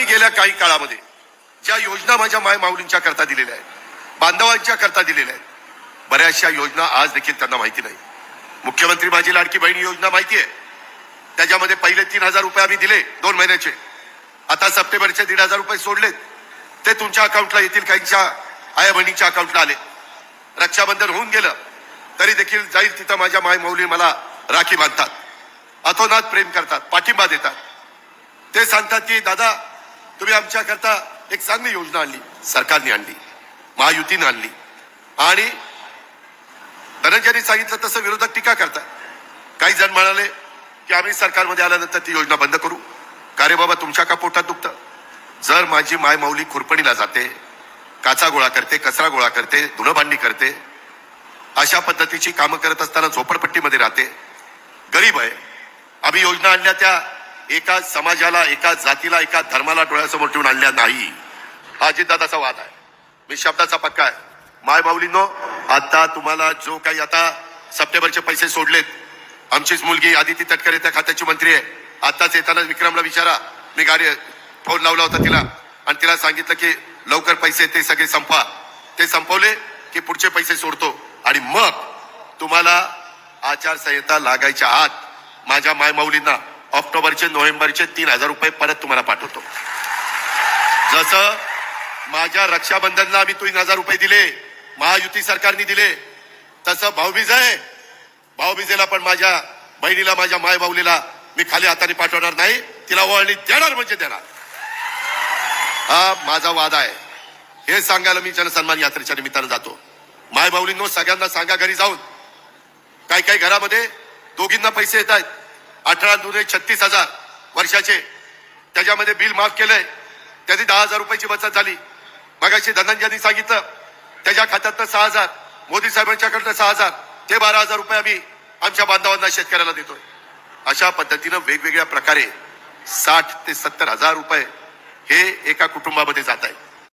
आम्ही गेल्या काही काळामध्ये ज्या योजना माझ्या माय माऊलींच्या करता दिलेल्या आहेत बांधवांच्या करता दिलेल्या आहेत बऱ्याचशा योजना आज देखील त्यांना माहिती नाही. मुख्यमंत्री माझी लाडकी बहिणी योजना माहिती आहे. त्याच्यामध्ये पहिले तीन हजार रुपये आम्ही दिले दोन महिन्याचे. आता सप्टेंबरचे दीड हजार रुपये सोडलेत. ते तुमच्या अकाउंटला येतील काहींच्या आया बहिणीच्या अकाउंटला आले. रक्षाबंधन होऊन गेलं तरी देखील जाईल तिथं माझ्या माय माऊली मला राखी बांधतात. अतोनात प्रेम करतात पाठिंबा देतात. ते सांगतात की दादा तुम्ही आमच्याकरता एक चांगली योजना आणली सरकारने आणली महायुतीने आणली. आणि धनंजयनी सांगितलं तसं विरोधक टीका करतात. काही जण म्हणाले की आम्ही सरकारमध्ये आल्यानंतर ती योजना बंद करू. का रे बाबा तुमच्या का पोटात दुखतं? जर माझी माय माऊली खुरपणीला जाते काचा गोळा करते कचरा गोळा करते धुणभांडी करते अशा पद्धतीची कामं करत असताना झोपडपट्टीमध्ये राहते गरीब आहे. आम्ही योजना आणल्या त्या एका समाजाला एका जातीला एका धर्माला डोळ्यासमोर ठेवून आणल्या नाही. हा अजितदादाचा वाद आहे. मी शब्दाचा पक्का आहे. माय माऊलींनो आता तुम्हाला जो काही आता सप्टेंबरचे पैसे सोडलेत आमचीच मुलगी आदिती तटकरे त्या खात्याची मंत्री आहे. आताच येताना विक्रमला विचारा. मी गाडी फोन लावला होता तिला. आणि तिला सांगितलं की लवकर पैसे ते सगळे संपवा ते संपवले की पुढचे पैसे सोडतो. आणि मग तुम्हाला आचारसंहिता लागायच्या आत माझ्या मायमाऊलींना ऑक्टोबरचे नोव्हेंबरचे तीन हजार रुपये परत तुम्हाला पाठवतो. जसं माझ्या रक्षाबंधनला आम्ही तीन हजार रुपये दिले महायुती सरकारने दिले तसं भाऊबीज आहे. भाऊबीजेला पण माझ्या बहिणीला माझ्या माय माऊलीला मी खाली हाताने पाठवणार नाही. तिला वळणी देणार म्हणजे देणार. हा माझा वाद आहे. हे सांगायला मी जनसन्मान यात्रेच्या निमित्तानं जातो. माय माऊलींनो सगळ्यांना सांगा घरी जाऊन. काही काही घरामध्ये दोघींना पैसे येत आहेत. अठरा दुने छत्तीस हजार वर्षाचे. त्याच्यामध्ये बिल माफ केलंय. त्याची दहा हजार रुपयाची बचत झाली. मगाशी धनंजयनी सांगितलं त्याच्या खात्यातनं सहा हजार मोदी साहेबांच्याकडनं सहा हजार ते बारा हजार रुपये आम्ही आमच्या बांधवांना शेतकऱ्याला देतोय. अशा पद्धतीनं वेगवेगळ्या प्रकारे साठ ते सत्तर हजार रुपये हे एका कुटुंबामध्ये जात आहे